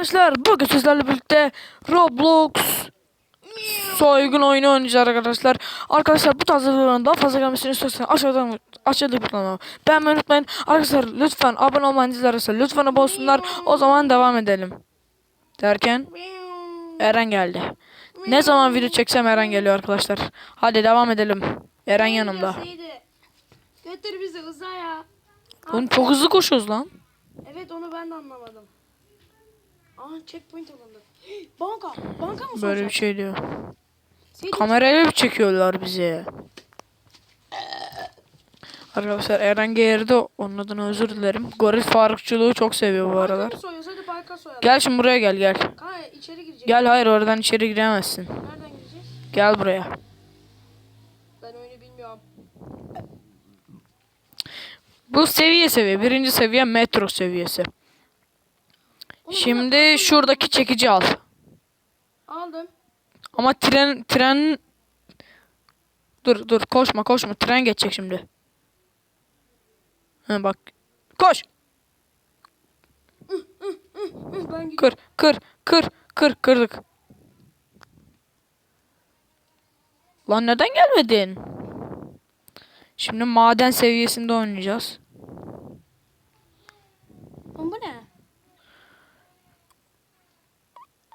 Arkadaşlar bugün sizlerle birlikte Roblox soygun oyunu oynayacağız arkadaşlar. Arkadaşlar bu tarz videoların daha fazla gelmesini istiyorsanız aşağıdan aşağıda butonuna beğenmeyi unutmayın. Arkadaşlar lütfen abone olmayı izlerse lütfen abone olsunlar. O zaman devam edelim. Derken Eren geldi. Ne zaman video çeksem Eren geliyor arkadaşlar. Hadi devam edelim. Eren yanımda. Götür bizi uzaya. Oğlum çok hızlı koşuyoruz lan. Evet onu ben de anlamadım. Aa checkpoint alındı. Banka. Banka mı Böyle bir şey diyor. Seydi, Kamerayla bir çekiyorlar bizi. Arkadaşlar Eren geldi. Onun adına özür dilerim. Goril Farukçuluğu çok seviyor bu aralar. mı. Gel şimdi buraya gel gel. Kanka içeri girecek. Gel hayır oradan içeri giremezsin. Nereden gireceğiz? Gel buraya. Ben oyunu bilmiyorum. Bu seviye seviye. Birinci seviye metro seviyesi. Şimdi şuradaki çekici al. Aldım. Ama tren tren Dur dur koşma koşma tren geçecek şimdi. Ha bak. Koş. Kır kır kır kır kırdık. Lan neden gelmedin? Şimdi maden seviyesinde oynayacağız. Bu ne?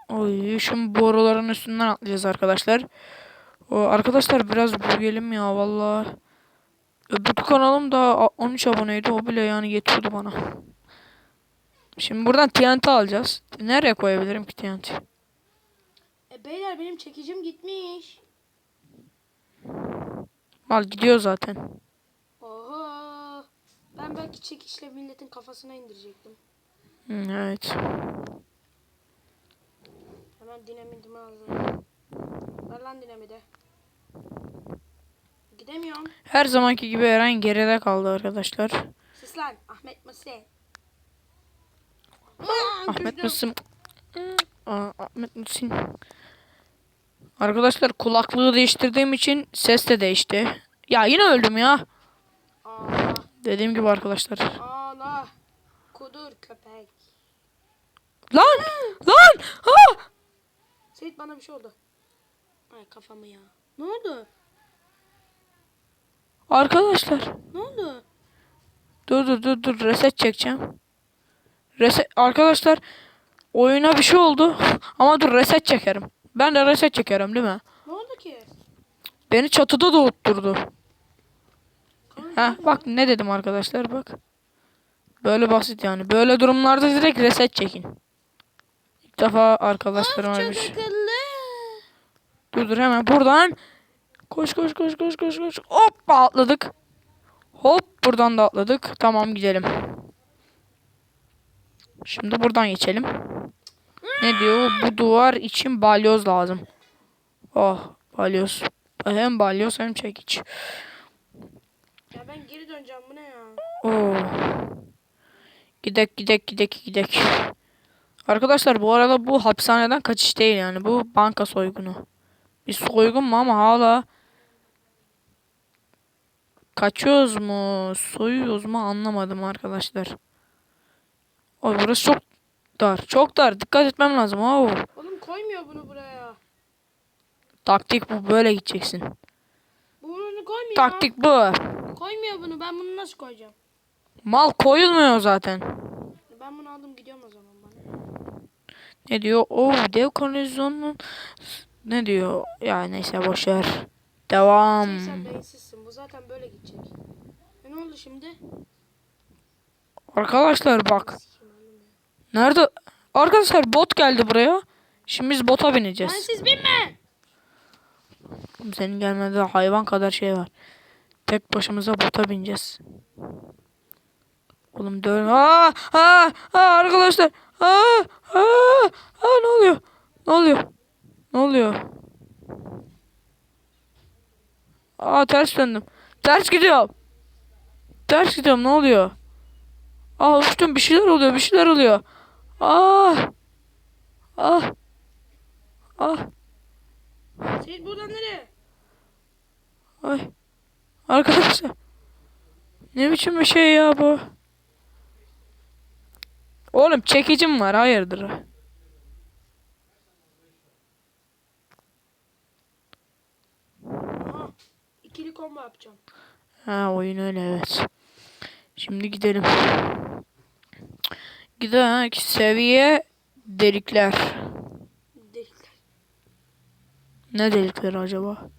Oy şimdi boruların üstünden atlayacağız arkadaşlar. O, arkadaşlar biraz büyüyelim ya vallahi. Öbür kanalım da a- 13 aboneydi o bile yani yetiyordu bana. Şimdi buradan TNT alacağız. Nereye koyabilirim ki TNT? E beyler benim çekicim gitmiş. Al gidiyor zaten. Oho. Ben belki çekişle milletin kafasına indirecektim. Evet. Hemen dinamitimi aldım. Ver lan dinamidi. Gidemiyorum. Her zamanki gibi Eren geride kaldı arkadaşlar. Sus lan Ahmet Musi. Ahmet Musim. Aa, Ahmet Musim. Arkadaşlar kulaklığı değiştirdiğim için ses de değişti. Ya yine öldüm ya. Dediğim gibi arkadaşlar. Ağla. Kudur köpek. Lan! Lan! Ha! Seyit bana bir şey oldu. Ay kafamı ya. Ne oldu? Arkadaşlar. Ne oldu? Dur dur dur dur reset çekeceğim. Reset arkadaşlar oyuna bir şey oldu ama dur reset çekerim. Ben de reset çekerim değil mi? Ne oldu ki? Beni çatıda doğutturdu. Ha bak ne dedim arkadaşlar bak. Böyle basit yani. Böyle durumlarda direkt reset çekin. İlk defa arkadaşlarım Çok ölmüş. akıllı. Dur dur hemen buradan. Koş koş koş koş koş koş. Hop atladık. Hop buradan da atladık. Tamam gidelim. Şimdi buradan geçelim. Ne diyor? Bu duvar için balyoz lazım. Oh balyoz. Hem balyoz hem çekiç. Ya ben geri döneceğim bu ne ya? Oo. Gidek gidek gidek gidek. Arkadaşlar bu arada bu hapishaneden kaçış değil yani. Bu banka soygunu. Bir soygun mu ama hala kaçıyoruz mu, soyuyoruz mu anlamadım arkadaşlar. Oy burası çok dar. Çok dar. Dikkat etmem lazım. Oo. Oğlum koymuyor bunu buraya. Taktik bu. Böyle gideceksin. Bunu koymuyor. Taktik bu. Koymuyor bunu. Ben bunu nasıl koyacağım? Mal koyulmuyor zaten. Ben bunu aldım gidiyorum o zaman. Ne diyor? O dev kanalizasyonun ne diyor? Ya neyse boş ver. Devam. Şey, sen beyinsizsin. Bu zaten böyle gidecek. E ne oldu şimdi? Arkadaşlar bak. Nerede? Arkadaşlar bot geldi buraya. Şimdi biz bota bineceğiz. siz binme. Senin gelmede hayvan kadar şey var. Tek başımıza bota bineceğiz. Oğlum dön. Aa, aa, aa, arkadaşlar. Aa, aa, aa, ne oluyor? Ne oluyor? Ne oluyor? Aa ters döndüm. Ters gidiyorum. Ters gidiyorum. Ne oluyor? Aa uçtum. Bir şeyler oluyor. Bir şeyler oluyor. Aa. Ah. Ah. Seyit buradan nereye? Ay. Arkadaşlar. Ne biçim bir şey ya bu? Oğlum çekicim var hayırdır? Aha, ikili combo yapacağım. Ha oyun öyle evet. Şimdi gidelim. Gidelim seviye delikler. Delikler. Ne delikler acaba?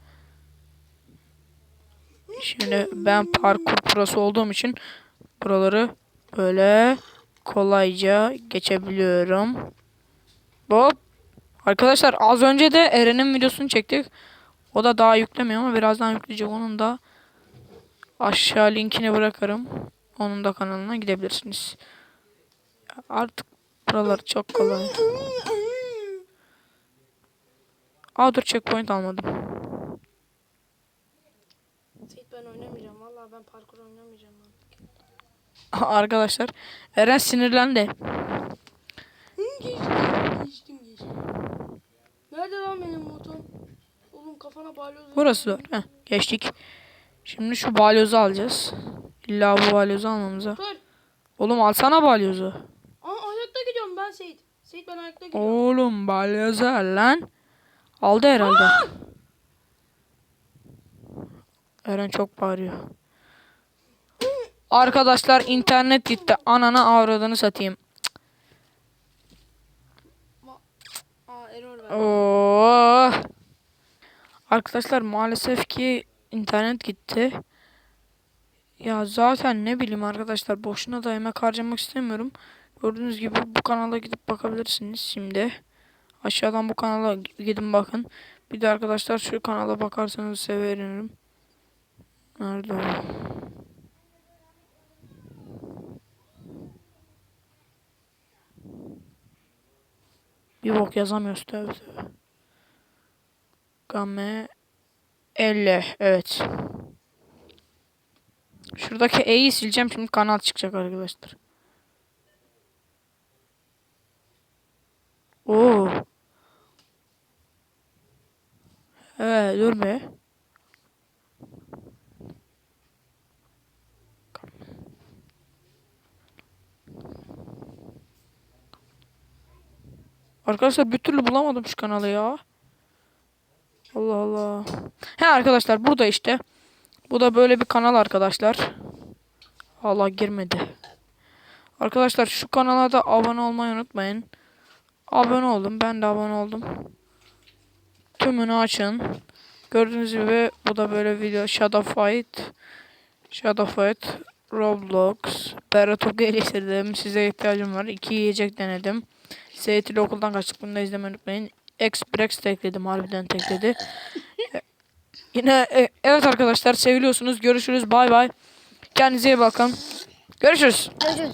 Şimdi ben parkur prosu olduğum için buraları böyle kolayca geçebiliyorum. Hop. Arkadaşlar az önce de Eren'in videosunu çektik. O da daha yüklemiyor ama birazdan yükleyecek. Onun da aşağı linkini bırakırım. Onun da kanalına gidebilirsiniz. Artık buralar çok kolay. Aa dur checkpoint almadım. Ben oynamayacağım. Vallahi ben parkur oynamayacağım. Lan. Arkadaşlar Eren sinirlendi. Geçtim, geçtim, geçtim. Nerede lan benim motom? Oğlum kafana balyoz. Burası var. Heh, geçtik. Şimdi şu balyozu alacağız. İlla bu balyozu almamıza. Dur. Oğlum alsana balyozu. Aa ayakta gidiyorum ben Seyit. Seyit ben ayakta gidiyorum. Oğlum balyozu al lan. Aldı herhalde. Eren çok bağırıyor. Arkadaşlar internet gitti. Ananı avradını satayım. Oo. Arkadaşlar maalesef ki internet gitti. Ya zaten ne bileyim arkadaşlar boşuna da emek harcamak istemiyorum. Gördüğünüz gibi bu kanala gidip bakabilirsiniz şimdi. Aşağıdan bu kanala gidin bakın. Bir de arkadaşlar şu kanala bakarsanız sevinirim. Nerede o? Bir bok yazamıyoruz tabii tabii. Game 50 evet. Şuradaki E'yi sileceğim şimdi kanal çıkacak arkadaşlar. Oo. Evet dur be. Arkadaşlar bir türlü bulamadım şu kanalı ya. Allah Allah. He arkadaşlar burada işte. Bu da böyle bir kanal arkadaşlar. Allah girmedi. Arkadaşlar şu kanala da abone olmayı unutmayın. Abone olun. Ben de abone oldum. Tümünü açın. Gördüğünüz gibi bu da böyle video Shadow Fight. Shadow Fight. Roblox. Beratok'u eleştirdim. Size ihtiyacım var. İki yiyecek denedim. Seyitli okuldan kaçtık. Bunu da izlemeyi unutmayın. Xbrex tekledim. Harbiden tekledi. Yine e, evet arkadaşlar seviliyorsunuz. Görüşürüz. Bay bay. Kendinize iyi bakın. Görüşürüz. Görüşürüz.